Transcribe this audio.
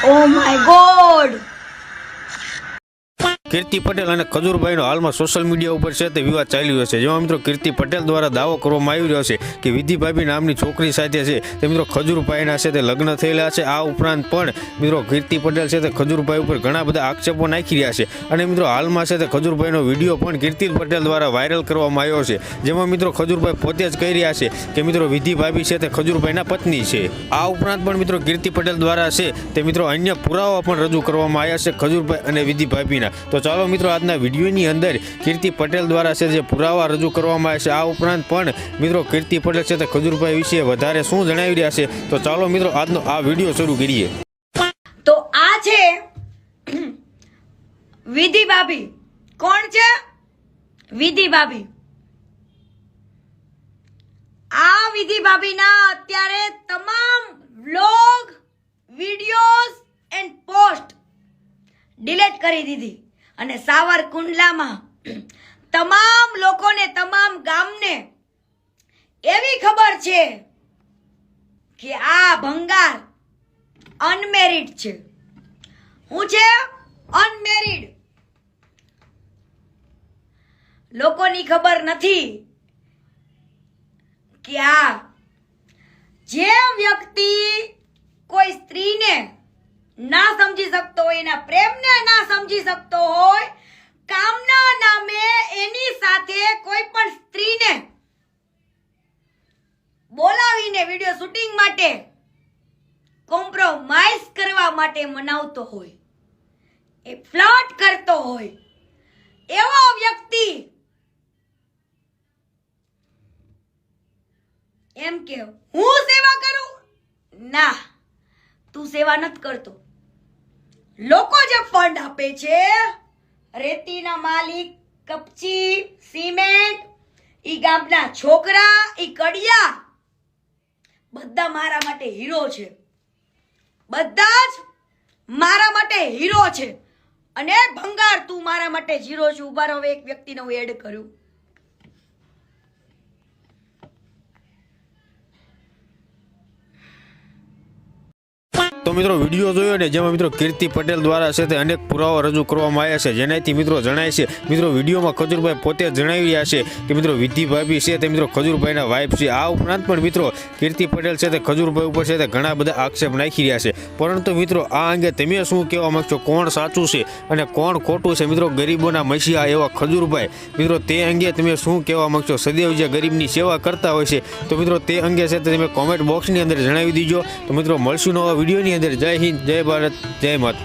Oh, oh my god! કીર્તિ પટેલ અને ખજૂરભાઈનો હાલમાં social media ઉપર છે તે વિવાદ ચાલી રહ્યો છે. જેમાં મિત્રો કીર્તિ પટેલ દ્વારા દાવો કરવામાં આવી રહ્યો છે કે વિધિભાભી નામની છોકરી સાથે છે. તે મિત્રો ખજૂરભાઈના છે તે લગ્ન થયેલા છે. આ ઉપરાંત પણ મિત્રો કીર્તિ પટેલ છે તે ખજૂરભાઈ ઉપર ઘણા બધા આક્ષેપો નાખી રહ્યા છે. અને મિત્રો હાલમાં છે તે ખજૂરભાઈનો વીડિયો પણ કીર્તિ પટેલ દ્વારા વાયરલ કરવામાં આવ્યો છે. જેમાં મિત્રો ખજૂરભાઈ પોતે જ કહી રહ્યા છે કે મિત્રો વિધિભાભી છે તે ખજૂરભાઈના પત્ની છે. આ ઉપરાંત પણ મિત્રો કીર્તિ પટેલ દ્વારા છે તે મિત્રો અન્ય પુરાવા પણ રજૂ કરવામાં આવ્યા છે ખજૂરભાઈ અને વિધિ ભાભીના તો ચાલો મિત્રો, આજના વિડીયોની અંદર કીર્તિ પટેલ દ્વારા છે જે પુરાવા રજૂ કરવામાં આવે છે, આ ઉપરાંત પણ મિત્રો કીર્તિ પટેલ છે તે ખજૂરભાઈ વિશે વધારે શું જણાવી રહ્યા છે? તો ચાલો મિત્રો, આજનો આ વીડિયો શરૂ કરીએ. તો આ છે વિધિ ભાભી, કોણ છે? વિધિ ભાભી. આ વિધિ ભાભીના અત્યારે તમામ vlog, videos and post delete કરી દીધી. અને સાવર કુંડલામાં તમામ લોકોને, તમામ ગામને એવી ખબર છે કે આ ભંગાર અનમેરિડ છે. હું છે અનમેરિડ લોકોની ખબર નથી કે આ જે વ્યક્તિ કોઈ સ્ત્રીને ના સમજી શકતો હોય, એના પ્રેમને ના સમજી શકતો હોય, કામના નામે એની સાથે કોઈ પણ સ્ત્રીને બોલાવીને વીડિયો શૂટિંગ માટે કોમ્પ્રોમાઇઝ કરવા માટે મનાવતો હોય, એ ફ્લર્ટ કરતો હોય, એવો વ્યક્તિ એમ કે, હું સેવા કરું? ના, તું સેવા નથી કરતો. લોકો જે ફંડ આપે છે, રેતીના માલિક, કપચી, સિમેન્ટ, ઈ ગામના છોકરા, ઈ કડિયા, બધા મારા માટે હીરો છે. બધા જ મારા માટે હીરો છે. અને ભંગાર તું મારા માટે હીરો છે. ઊભા રહો એક વ્યક્તિને હું એડ કરું. તો મિત્રો વીડિયો જોયો ને જેમાં મિત્રો કીર્તિ પટેલ દ્વારા છે તે અનેક પુરાવા રજૂ કરવામાં આવ્યા છે. જેનાથી મિત્રો જણાય છે, મિત્રો વિડીયોમાં ખજૂરભાઈ પોતે જણાવી રહ્યા છે કે મિત્રો વિધિ ભાભી છે તે મિત્રો ખજૂરભાઈના વાઇફ છે. આ ઉપરાંત પણ મિત્રો કીર્તિ પટેલ છે તે ખજૂરભાઈ ઉપર છે તે ઘણા બધા આક્ષેપ નાખી રહ્યા છે. પરંતુ મિત્રો આ અંગે તમે શું કહેવા માંગશો? કોણ સાચું છે અને કોણ ખોટું છે મિત્રો ગરીબોના મસીહા એવા ખજૂરભાઈ? મિત્રો તે અંગે તમે શું કહેવા માંગશો? સદૈવ જે ગરીબની સેવા કરતા હોય છે, તો મિત્રો તે અંગે છે તે તમે કોમેન્ટ બોક્સની અંદર જણાવી દીજો. તો મિત્રો મળશું નવા વિડીયોની અંદર જય હિન્દ જય ભારત જય માતા